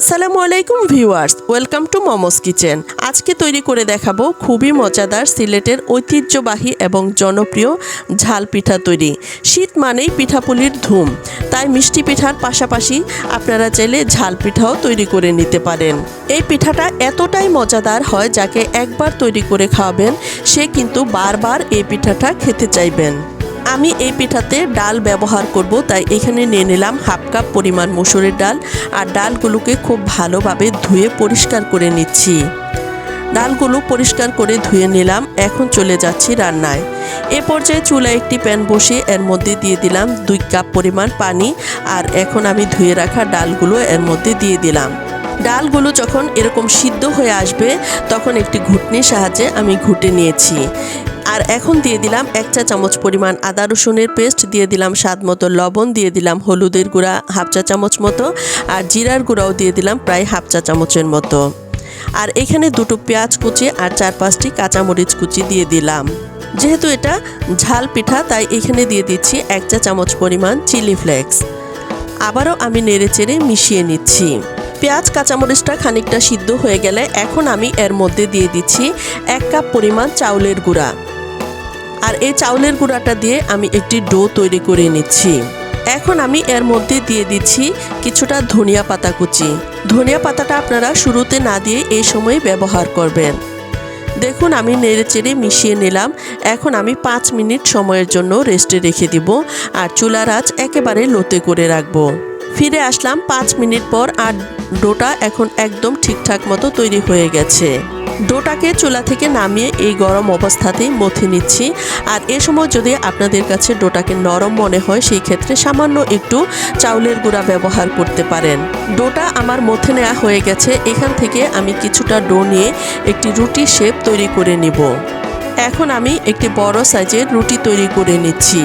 আসসালামু আলাইকুম viewers, welcome to Momos kitchen. আজকে তৈরি করে দেখাবো খুবই মজাদার সিলেটের ঐতিহ্যবাহী এবং জনপ্রিয় ঝাল পিঠা তৈরি। শীত মানেই পিঠাপুলির ধুম, তাই মিষ্টি পিঠার পাশাপাশি আপনারা চাইলে ঝাল পিঠাও তৈরি করে নিতে পারেন। এই পিঠাটা এতটাই মজাদার হয় যাকে একবার তৈরি করে খাওয়াবেন, সে কিন্তু বারবার এই পিঠাটা খেতে চাইবেন। আমি এই পিঠাতে ডাল ব্যবহার করব, তাই এখানে নিয়ে নিলাম হাফ কাপ পরিমাণ মসুরের ডাল আর ডালগুলোকে খুব ভালোভাবে ধুয়ে পরিষ্কার করে নিচ্ছি। ডালগুলো পরিষ্কার করে ধুয়ে নিলাম, এখন চলে যাচ্ছি রান্নায়। এ পর্যায়ে চুলায় একটি প্যান বসিয়ে এর মধ্যে দিয়ে দিলাম দুই কাপ পরিমাণ পানি আর এখন আমি ধুয়ে রাখা ডালগুলো এর মধ্যে দিয়ে দিলাম। ডালগুলো যখন এরকম সিদ্ধ হয়ে আসবে, তখন একটি ঘুটনির সাহায্যে আমি ঘুটে নিয়েছি। আর এখন দিয়ে দিলাম এক চা চামচ পরিমাণ আদা রসুনের পেস্ট, দিয়ে দিলাম স্বাদ মতো লবণ, দিয়ে দিলাম হলুদের গুঁড়া হাফ চা চামচ মতো আর জিরার গুঁড়াও দিয়ে দিলাম প্রায় হাফ চা চামচের মতো। আর এখানে দুটো পেঁয়াজ কুচি আর চার পাঁচটি কাঁচামরিচ কুচি দিয়ে দিলাম। যেহেতু এটা ঝাল পিঠা, তাই এখানে দিয়ে দিচ্ছি এক চা চামচ পরিমাণ চিলি ফ্লেক্স। আবারও আমি নেড়ে চেড়ে মিশিয়ে নিচ্ছি। পেঁয়াজ কাঁচামরিচটা খানিকটা সিদ্ধ হয়ে গেলে এখন আমি এর মধ্যে দিয়ে দিচ্ছি এক কাপ পরিমাণ চাউলের গুঁড়া। আর এই চাউলের গুঁড়াটা দিয়ে আমি একটি ডো তৈরি করে নিচ্ছি। এখন আমি এর মধ্যে দিয়ে দিচ্ছি কিছুটা ধনিয়া পাতা কুচি। ধনিয়া পাতাটা আপনারা শুরুতে না দিয়ে এই সময় ব্যবহার করবেন। দেখুন, আমি নেড়ে চেড়ে মিশিয়ে নিলাম। এখন আমি পাঁচ মিনিট সময়ের জন্য রেস্টে রেখে দিব আর চুলার আঁচ একেবারে লোতে করে রাখব। ফিরে আসলাম পাঁচ মিনিট পর আর ডোটা এখন একদম ঠিকঠাক মতো তৈরি হয়ে গেছে। ডোটাকে চুলা থেকে নামিয়ে এই গরম অবস্থাতেই মথে নিচ্ছি। আর এ সময় যদি আপনাদের কাছে ডোটাকে নরম মনে হয়, সেই ক্ষেত্রে সামান্য একটু চাউলের গুঁড়া ব্যবহার করতে পারেন। ডোটা আমার মথে নেওয়া হয়ে গেছে। এখান থেকে আমি কিছুটা ডো নিয়ে একটি রুটি শেপ তৈরি করে নিব। এখন আমি একটি বড় সাইজের রুটি তৈরি করে নিচ্ছি।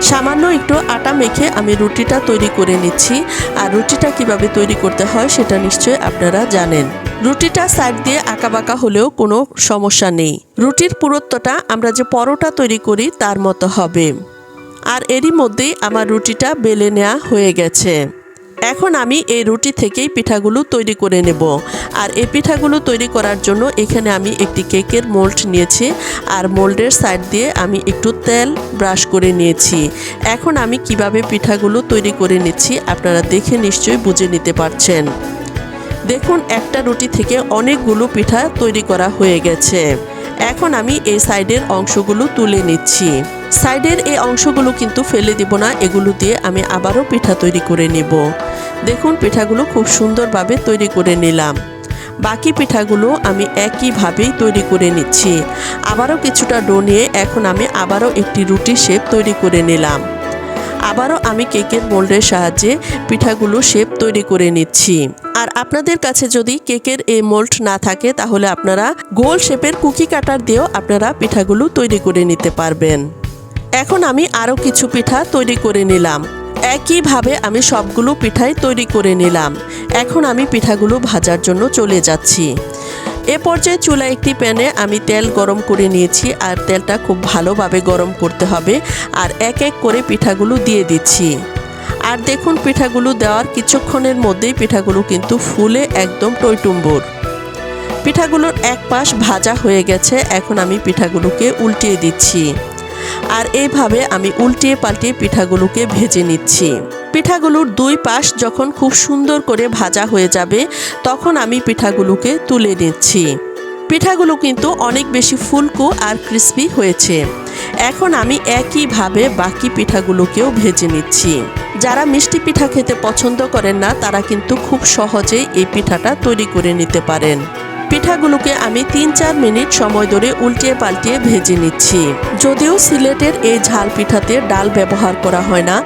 সামান্য একটু আটা মেখে আমি রুটিটা তৈরি করে নিচ্ছি। আর রুটিটা কীভাবে তৈরি করতে হয়, সেটা নিশ্চয়ই আপনারা জানেন। রুটিটা সাইড দিয়ে আঁকাবাঁকা হলেও কোনো সমস্যা নেই। রুটির পুরুত্বটা আমরা যে পরোটা তৈরি করি তার মতো হবে। আর এরই মধ্যেই আমার রুটিটা বেলে নেওয়া হয়ে গেছে। এখন আমি এই রুটি থেকেই পিঠাগুলো তৈরি করে নেব। আর এই পিঠাগুলো তৈরি করার জন্য এখানে আমি একটি কেকের মোল্ড নিয়েছি। আর মোল্ডের সাইড দিয়ে আমি একটু তেল ব্রাশ করে নিয়েছি। এখন আমি কীভাবে পিঠাগুলো তৈরি করে নিচ্ছি আপনারা দেখে নিশ্চয়ই বুঝে নিতে পারছেন। দেখুন, একটা রুটি থেকে অনেকগুলো পিঠা তৈরি করা হয়ে গেছে। এখন আমি এই সাইডের অংশগুলো তুলে নিচ্ছি। সাইডের এই অংশগুলো কিন্তু ফেলে দিব না, এগুলো দিয়ে আমি আবারও পিঠা তৈরি করে নেব। দেখুন, পিঠাগুলো খুব সুন্দরভাবে তৈরি করে নিলাম। বাকি পিঠাগুলো আমি একইভাবেই তৈরি করে নিচ্ছি। আবারও কিছুটা ডো নিয়ে এখন আমি আবারও একটি রুটি শেপ তৈরি করে নিলাম। আবারও আমি কেকের মোল্ডের সাহায্যে পিঠাগুলো শেপ তৈরি করে নিচ্ছি। আর আপনাদের কাছে যদি কেকের এই মোল্ড না থাকে, তাহলে আপনারা গোল শেপের কুকি কাটার দিয়েও আপনারা পিঠাগুলো তৈরি করে নিতে পারবেন। এখন আমি আরও কিছু পিঠা তৈরি করে নিলাম। একইভাবে আমি সবগুলো পিঠাই তৈরি করে নিলাম। এখন আমি পিঠাগুলো ভাজার জন্য চলে যাচ্ছি। এ পর্যায়ে চুলা একটি প্যানে আমি তেল গরম করে নিয়েছি আর তেলটা খুব ভালোভাবে গরম করতে হবে আর এক এক করে পিঠাগুলো দিয়ে দিচ্ছি। আর দেখুন পিঠাগুলো দেওয়ার কিছুক্ষণের মধ্যেই পিঠাগুলো কিন্তু ফুলে একদম টইটুম্বুর। পিঠাগুলোর এক পাশ ভাজা হয়ে গেছে, এখন আমি পিঠাগুলোকে উল্টিয়ে দিচ্ছি। আর এইভাবে আমি উল্টিয়ে পাল্টিয়ে পিঠাগুলোকে ভেজে নিচ্ছি। পিঠাগুলোর দুই পাশ যখন খুব সুন্দর করে ভাজা হয়ে যাবে, তখন আমি পিঠাগুলোকে তুলে নিচ্ছি। পিঠাগুলো কিন্তু অনেক বেশি ফুলকো আর ক্রিস্পি হয়েছে। এখন আমি একইভাবে বাকি পিঠাগুলোকেও ভেজে নিচ্ছি। যারা মিষ্টি পিঠা খেতে পছন্দ করেন না, তারা কিন্তু খুব সহজেই এই পিঠাটা তৈরি করে নিতে পারেন। পিঠাগুলোকে আমি তিন চার মিনিট সময় ধরে উল্টিয়ে পাল্টিয়ে ভেজে নিচ্ছি। যদিও সিলেটের এই ঝাল পিঠাতে ডাল ব্যবহার করা হয় না,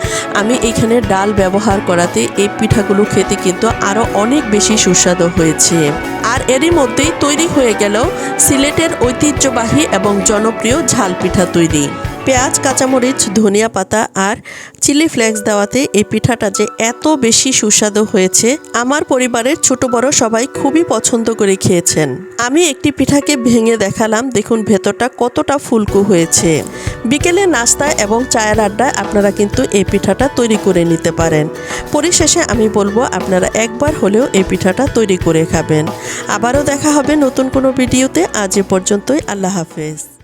আমি এখানে ডাল ব্যবহার করাতে এই পিঠাগুলো খেতে কিন্তু আরও অনেক বেশি সুস্বাদু হয়েছে। আর এরই মধ্যেই তৈরি হয়ে গেল সিলেটের ঐতিহ্যবাহী এবং জনপ্রিয় ঝাল পিঠা তৈরি। পেঁয়াজ, কাঁচামরিচ, ধনিয়া পাতা আর চিলি ফ্লেক্স দেওয়াতে এই পিঠাটা যে এত বেশি সুস্বাদু হয়েছে, আমার পরিবারের ছোট বড় সবাই খুবই পছন্দ করে খেয়েছেন। আমি একটি পিঠাকে ভেঙে দেখালাম, দেখুন ভেতরটা কতটা ফুলকু হয়েছে। বিকেলে নাস্তা এবং চায়ের আড্ডায় আপনারা কিন্তু এই পিঠাটা তৈরি করে নিতে পারেন। পরিশেষে আমি বলব, আপনারা একবার হলেও এই পিঠাটা তৈরি করে খাবেন। আবারও দেখা হবে নতুন কোনো ভিডিওতে, আজ এ পর্যন্তই, আল্লাহ হাফেজ।